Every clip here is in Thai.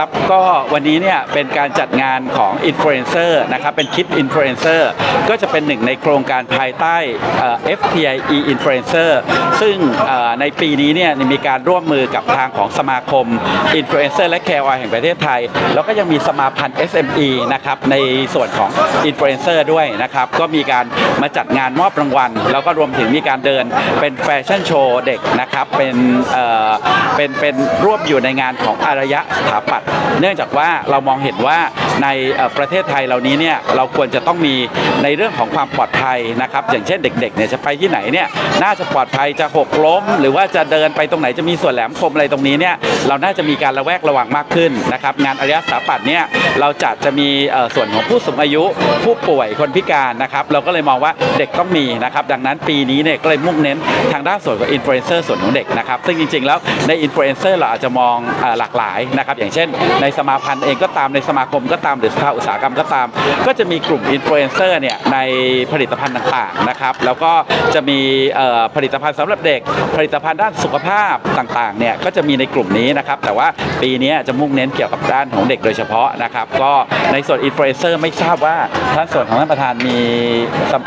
ครับก็วันนี้เนี่ยเป็นการจัดงานของอินฟลูเอนเซอร์นะครับเป็นคิดอินฟลูเอนเซอร์ก็จะเป็นหนึ่งในโครงการภายใต้เอ่อ FTIE Influencer ซึ่งในปีนี้เนี่ยมีการร่วมมือกับทางของสมาคมอินฟลูเอนเซอร์และ KOL แห่งประเทศไทย แล้วก็ยังมีสมาพันธ์ SME นะครับในส่วนของอินฟลูเอนเซอร์ด้วยนะครับก็มีการมาจัดงานมอบรางวัล แล้วก็รวมถึงมีการเดินเป็นแฟชั่นโชว์เด็กนะครับเป็นเอ่อเป็นเป็นร่วมอยู่ในงานของอารยะสถาปัตย์เนื่องจากว่าเรามองเห็นว่า ในประเทศไทยเหล่านี้เนี่ยเราควรจะต้องมีในเรื่องของความปลอดภัยนะครับ อย่างเช่นเด็กๆเนี่ยจะไปที่ไหนเนี่ยน่าจะปลอดภัยจะหกล้ม หรือว่าจะเดินไปตรงไหนจะมีส่วนแหลมคมอะไรตรงนี้เนี่ยเราน่าจะมีการระแวดระวังมากขึ้นนะครับงานอารยะสถาปัตย์เนี่ยเราจัดจะมีส่วนของผู้สูงอายุ ผู้ป่วยคนพิการนะครับเราก็เลยมองว่าเด็กต้องมีนะครับดังนั้นปีนี้เนี่ยก็เลยมุ่งเน้นทางด้านส่วนของอินฟลูเอนเซอร์ส่วนของเด็กนะครับซึ่งจริงๆ แล้วในอินฟลูเอนเซอร์เราอาจจะมองอหลากหลายนะครับอย่างเช่น ในสมาพันธ์เองก็ตามในสมาคมก็ตามหรือสภาอุตสาหกรรมก็ตาม ก็จะมีกลุ่มอินฟลูเอนเซอร์เนี่ยในผลิตภัณฑ์ต่างๆนะครับ แล้วก็จะมีผลิตภัณฑ์สำหรับเด็ก ผลิตภัณฑ์ด้านสุขภาพต่างๆเนี่ยก็จะมีในกลุ่มนี้นะครับ แต่ว่าปีนี้จะมุ่งเน้นเกี่ยวกับด้านของเด็กโดยเฉพาะนะครับ ก็ในส่วนอินฟลูเอนเซอร์ไม่ทราบว่าท่านส่วนของท่านประธานมี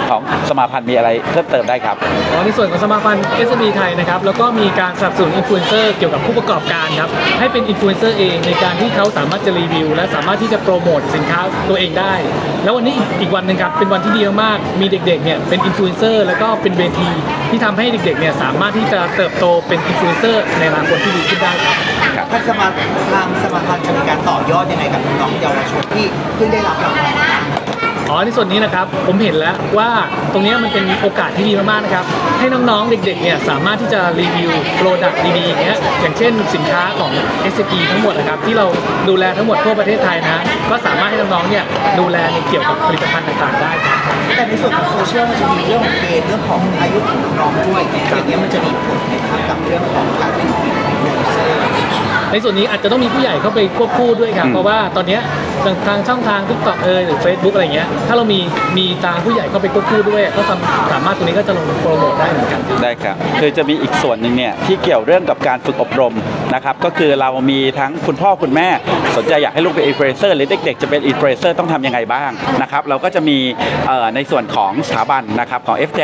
ของสมาพันธ์มีอะไรเพิ่มเติมได้ครับอ๋อในส่วนของสมาพันธ์ SME ไทยนะครับแล้วก็มีการสนับสนุนอินฟลูเอนเซอร์เกี่ยวกับผู้ประกอบการครับให้เป็นอินฟลูเอนเซอร์เองในการที่เขาสามารถจะรีวิว และสามารถที่จะโปรโมทสินค้าตัวเองได้ แล้ววันนี้อีกอีกวันหนึ่งครับเป็นวันที่ดีมากๆมีเด็กๆเนี่ยเป็นอินฟลูเอนเซอร์แล้วก็เป็นเวทีที่ทำให้เด็กๆเนี่ยสามารถที่จะเติบโตเป็นอินฟลูเอนเซอร์ในอนาคตที่ดีขึ้นได้ครับทางสมาทางสมาพันธ์จะมีการต่อยอดยังไงกับน้องๆเยาวชนที่เพิ่งได้รับรางวัล อ๋อในส่วนนี้นะครับผมเห็นแล้วว่าตรงนี้มันเป็นโอกาสที่ดีมากๆนะครับให้น้องๆเด็กๆเนี่ยสามารถที่จะรีวิวโปรดักต์ดีๆอย่างเงี้ยอย่างเช่นสินค้าของ s อ p ทั้งหมดนะครับที่เราดูแลทั้งหมดทั่วประเทศไทยนะก็สามารถให้น้องๆเนี่ยดูแลในเกี่ยวกับผลิตภัณฑ์ต่างๆได้ครับ แต่ในส่วนของโซเชียลมันจะมีเรื่องของเกณฑ์เรื่องของอายุของน้องๆด้วยอย่างเงี้ยมันจะมีผลนะครับกับเรื่องของการเป็นอินฟลูเอนเซอร์ในส่วนนี้อาจจะต้องมีผู้ใหญ่เข้าไปควบคู่ด้วยครับอืมเพราะว่าตอนเนี้ยทางทางช่องทาง TikTok เอยหรือ Facebook อะไรเงี้ย ถ้าเรามีมีทางผู้ใหญ่เข้าไปควบคู่ด้วย ก็สามสามารถตรงนี้ก็จะลงโปรโมทได้เหมือนกันได้ครับคือจะมีอีกส่วนหนึ่งเนี่ยที่เกี่ยวเรื่องกับการฝึกอบรมนะครับก็คือเรามีทั้งคุณพ่อคุณแม่ สนใจอยากให้ลูกเป็นอินฟลูเอนเซอร์หรือเด็กๆจะเป็นอินฟลูเอนเซอร์ต้องทำยังไงบ้างนะครับเราก็จะมีเอ่อในส่วนของสถาบันนะครับของ FJ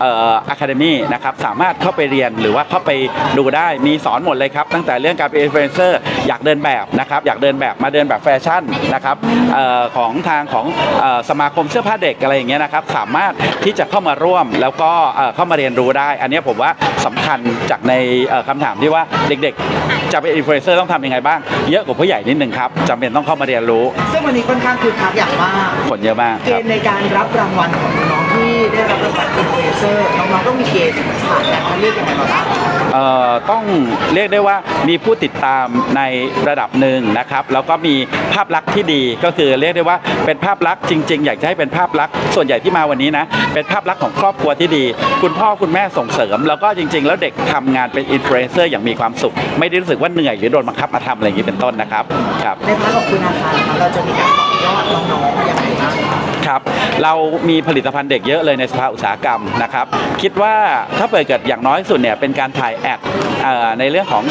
เอ่อ Academy นะครับสามารถเข้าไปเรียนหรือว่าเข้าไปดูได้มีสอนหมดเลยครับ ตั้งแต่เรื่องการเป็นอินฟลูเอนเซอร์อยากเดินแบบนะครับอยากเดินแบบมาเดินแบบแฟชั่นนะครับเอ่อของทางของเอ่อสมาคมเสื้อผ้าเด็กอะไรอย่างเงี้ยนะครับสามารถที่จะเข้ามาร่วมแล้วก็เอ่อเข้ามาเรียนรู้ได้ อันเนี้ยผมว่าสำคัญจากในเอ่อคำถามที่ว่าเด็กๆ จะเป็นอินฟลูเอนเซอร์ต้องทำยังไงบ้าง เยอะกว่าผู้ใหญ่นิดนึงครับจำเป็นต้องเข้ามาเรียนรู้ ซึ่งวันนี้ค่อนข้างคือคักอย่างมากผลเยอะมากเกครับณฑ์ในการรับรางวัลของน้องๆที่ได้รับรางวัลอินฟลูเอนเซอร์น้องๆต้องมีเกณฑ์ผ่านการคัดเลือกยังไงมาบ้างเอ่อต้องเรียกได้ว่ามีผู้ติดตามในระดับหนึ่งนะครับ แล้วก็มีภาพลักษณ์ที่ดีก็คือเรียกได้ว่าเป็นภาพลักษณ์จริง ๆ อยากจะให้เป็นภาพลักษณ์ส่วนใหญ่ที่มาวันนี้นะเป็นภาพลักษณ์ของครอบครัวที่ดี คุณพ่อคุณแม่ส่งเสริม แล้วก็จริง ๆ แล้วเด็กทำงานเป็นอินฟลูเอนเซอร์อย่างมีความสุข ไม่ได้รู้สึกว่าเหนื่อยหรือโดนบังคับมาทำอะไรอย่างนี้เป็นต้นนะครับครับในพาร์ทของคุณอาคารนะครับเราจะมีการต่อ ยอดน้องๆยังไงบ้างครับเรามีผลิตภัณฑ์เด็กเยอะเลยในสภาอุตสาหกรรมนะครับ คิดว่าถ้าเปิดเกิดอย่างน้อยสุดเนี่ยเป็นการถ่ายแอดในเรื่องของ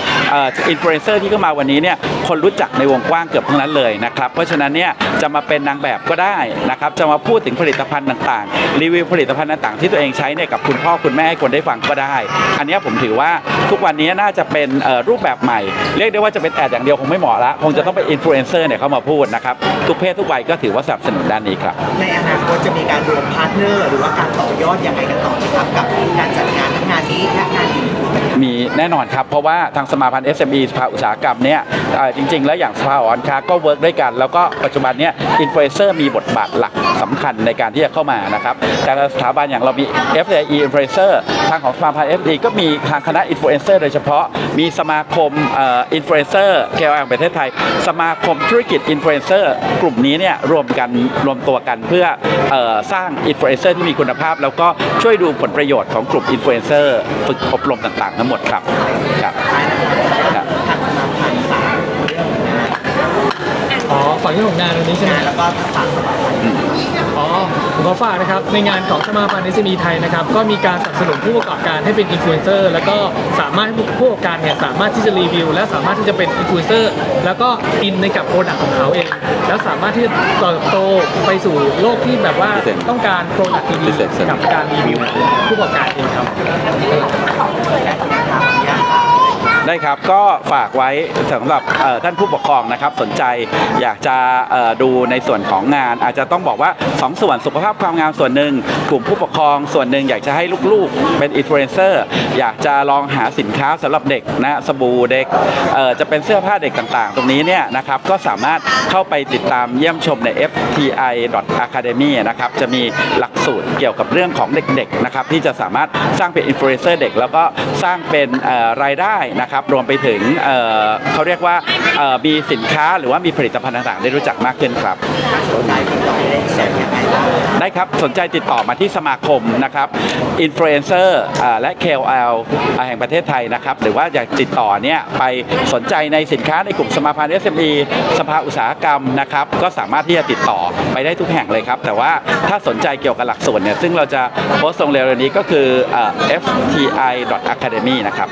อินฟลูเอนเซอร์ที่เข้ามาวันนี้เนี่ยคนรู้จักในวงกว้างเกือบทั้งนั้นเลยนะครับเพราะฉะนั้นเนี่ยจะมาเป็นนางแบบก็ได้นะครับจะมาพูดถึงผลิตภัณฑ์ต่างๆ รีวิวผลิตภัณฑ์ต่างๆ ที่ตัวเองใช้เนี่ยกับคุณพ่อคุณแม่ให้คนได้ฟังก็ได้ อันนี้ผมถือว่าทุกวันนี้น่าจะเป็นรูปแบบใหม่ เรียกได้ว่าจะเป็นแอดอย่างเดียวคงไม่เหมาะละคงจะต้องเป็นอินฟลูเอนเซอร์เนี่ยเข้ามาพูดนะครับทุกเพศทุกวัยก็ถือว่าสนับสนุนด้านนี้ครับ ในอนาคตจะมีการรวมพาร์ทเนอร์หรือว่าการต่อยอดยังไงกันต่อนะครับกับการจัดงานทั้งงานนี้และงานอื่นๆมีแน่นอนครับ เพราะว่าทางสมาพันธ์ SME สภาอุตสาหกรรมเนี่ยเอ่อจริง ๆ แล้วอย่างสภาหอการค้าก็เวิร์กด้วยกัน แล้วก็ปัจจุบันเนี่ยอินฟลูเอนเซอร์มีบทบาทหลักสำคัญในการที่จะเข้ามานะครับแต่ละสถาบันอย่างเรามี FAE Influencer ทางของสมาพันธ์ FAE ก็มีทางคณะอินฟลูเอนเซอร์โดยเฉพาะมีสมาคมอินฟลูเอนเซอร์ KOL แห่งประเทศไทย สมาคมธุรกิจอินฟลูเอนเซอร์กลุ่มนี้ี้เนี่ยรวมกันรวมตัวกันเพื่ออสร้างอินฟลูเอนเซอร์ที่มีคุณภาพ แล้วก็ช่วยดูผลประโยชน์ของกลุ่มอินฟลูเอนเซอร์ฝึกอบรมต่างๆ ทั้งหมดครับครับครับอ๋อฝั่งที่ผมงานตรงนี้ใช่ไหมแล้วก็ฝากสบายอ๋อ ผมขอฝากนะครับในงานของสมาพันธ์ SME ไทยนะครับก็มีการสนับสนุนผู้ประกอบการให้เป็นอินฟลูเอนเซอร์แล้วก็สามารถให้ผู้ประกอบการเนี่ยสามารถที่จะรีวิว และสามารถที่จะเป็นอินฟลูเอนเซอร์แล้วก็อินในกับโปรดักต์ของเขาเอง แล้วสามารถที่จะเติบโตไปสู่โลกที่แบบว่าต้องการโปรดักต์ดีๆกับการรีวิวผู้ประกอบการเองครับ ได้ครับก็ฝากไว้สำหรับท่านผู้ปกครองนะครับสนใจอยากจะดูในส่วนของงาน อาจจะต้องบอกว่าสองส่วนสุขภาพความงามส่วนหนึ่ง กลุ่มผู้ปกครองส่วนหนึ่งอยากจะให้ลูกๆ เป็นอินฟลูเอนเซอร์อยากจะลองหาสินค้าสำหรับเด็กนะสบู่เด็กจะเป็นเสื้อผ้าเด็กต่างๆ ตรงนี้เนี่ยนะครับก็สามารถเข้าไปติดตามเยี่ยมชมใน fti.academy นะครับจะมีหลักสูตรเกี่ยวกับเรื่องของเด็กๆนะครับที่จะสามารถสร้างเป็นอินฟลูเอนเซอร์เด็ก แล้วก็สร้างเป็นรายได้นะครับรวมไปถึงเอ่อเขาเรียกว่าเอ่อมีสินค้าหรือว่ามีผลิตภัณฑ์ต่างๆ ได้รู้จักมากขึ้นครับได้แชร์ยังไงบ้างได้ครับ สนใจติดต่อมาที่สมาคมนะครับอินฟลูเอนเซอร์และ KOL อ่าแห่งประเทศไทยนะครับ หรือว่าอยากติดต่อเนี่ยไปสนใจในสินค้าในกลุ่มสมาพันธ์ SME สภาอุตสาหกรรมนะครับ ก็สามารถที่จะติดต่อไปได้ทุกแห่งเลยครับ แต่ว่าถ้าสนใจเกี่ยวกับหลักสูตรเนี่ยซึ่งเราจะโพสต์ลงเร็วๆนี้ก็คือเอ่อ fti.academy นะครับ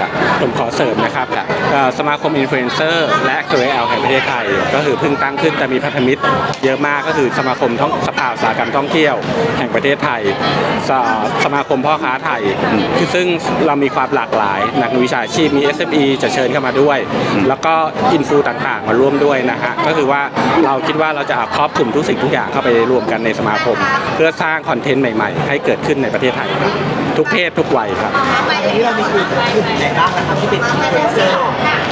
ครับ ผมขอเสริมนะครับเอ่อสมาคมอินฟลูเอนเซอร์และ KOL แห่งประเทศไทย ก็คือเพิ่งตั้งขึ้นแต่มีพันธมิตรเยอะมากก็คือสมาคมท่องสภาอุตสาหกรรมท่องเที่ยวแห่งประเทศไทย สสมาคมพ่อค้าไทยคือซึ่งเรามีความหลากหลาย นักวิชาชีพมี SME จะเชิญเข้ามาด้วย แล้วก็อินฟูต่างๆ มาร่วมด้วยนะฮะก็คือว่าเราคิดว่าเราจะครอบคลุมทุกสิ่งทุกอย่างเข้าไปรวมกันในสมาคม เพื่อสร้างคอนเทนต์ใหม่ ๆ ให้เกิดขึ้นในประเทศไทยครับ ทุกเพศทุกวัยครับวันนี้เรามีกลุ่มกลุ่มไหนบ้างนะครับที่เป็นอินฟลูเอนเซอร์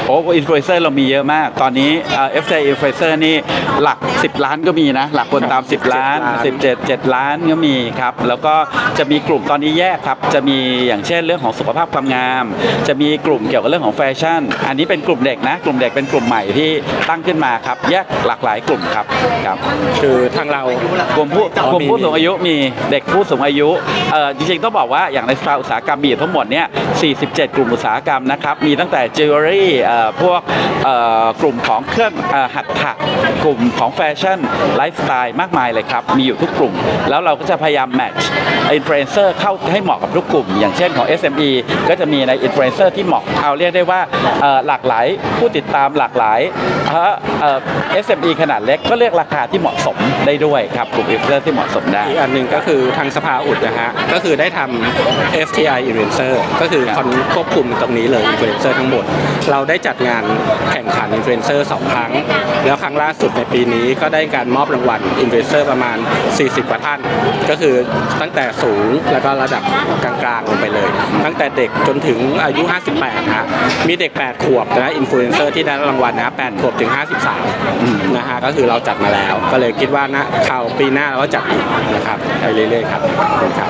โอ้อินฟลูเอนเซอร์เรามีเยอะมาก ตอนนี้เอ่อ FJ อินฟลูเอนเซอร์นี่หลัก 10 ล้านก็มีนะ หลักคนตาม 10ล้านล้าน 17 7 ล้านก็มีครับ แล้วก็จะมีกลุ่มตอนนี้แยกครับ จะมีอย่างเช่นเรื่องของสุขภาพความงาม จะมีกลุ่มเกี่ยวกับเรื่องของแฟชั่น อันนี้เป็นกลุ่มเด็กนะ กลุ่มเด็กเป็นกลุ่มใหม่ที่ตั้งขึ้นมาครับ แยกหลากหลายกลุ่มครับครับ คือทางเรากลุ่มผู้อ๋อกลุ่มมีผู้สูงอายุมีเด็กผู้สูงอายุเอ่อจริงๆต้องบอกว่าอย่างในสภาอุตสาหกรรมมีทั้งหมดเนี่ย 47 กลุ่มอุตสาหกรรมนะครับ มีตั้งแต่จิวเวลรี่พวกกลุ่มของเครื่องอหัตถะกลุ่มของแฟชั่นไลฟ์สไตล์มากมายเลยครับ มีอยู่ทุกกลุ่ม แล้วเราก็จะพยายามแมทช์อินฟลูเอนเซอร์เข้าให้เหมาะกับทุกกลุ่ม อย่างเช่นของ SME ก็จะมีในอินฟลูเอนเซอร์ที่เหมาะเอาเรียกได้ว่าหลากหลายผู้ติดตามหลากหลายเอ่อเอ่อ SME ขนาดเล็กก็เลือกราคาที่เหมาะสมได้ด้วยครับกลุ่มอินฟลูเอนเซอร์ที่เหมาะสมได้ อีกอันหนึ่งก็คือทางสภาอุดนะฮะก็คือได้ทำ FTI Influencer ก็คือคนควบคุมตรงนี้เลย Influencer ทั้งหมด เราได้จัดงานแข่งขัน Influencer สองครั้ง แล้วครั้งล่าสุดในปีนี้ก็ได้การมอบรางวัล Influencer ประมาณ 40 กว่าท่าน ก็คือตั้งแต่สูงแล้วก็ระดับกลางๆลงไปเลย ตั้งแต่เด็กจนถึงอายุ 58ฮะมีเด็ก 8 ขวบนะอินฟลูเอนเซอร์ที่ได้รางวัลนะ8ขวบถึง 53นะฮะก็คือเราจัดมาแล้ว ก็เลยคิดว่านะคราวปีหน้าเราก็จัดอีกนะครับไปเรื่อยๆครับขอบคุณครับ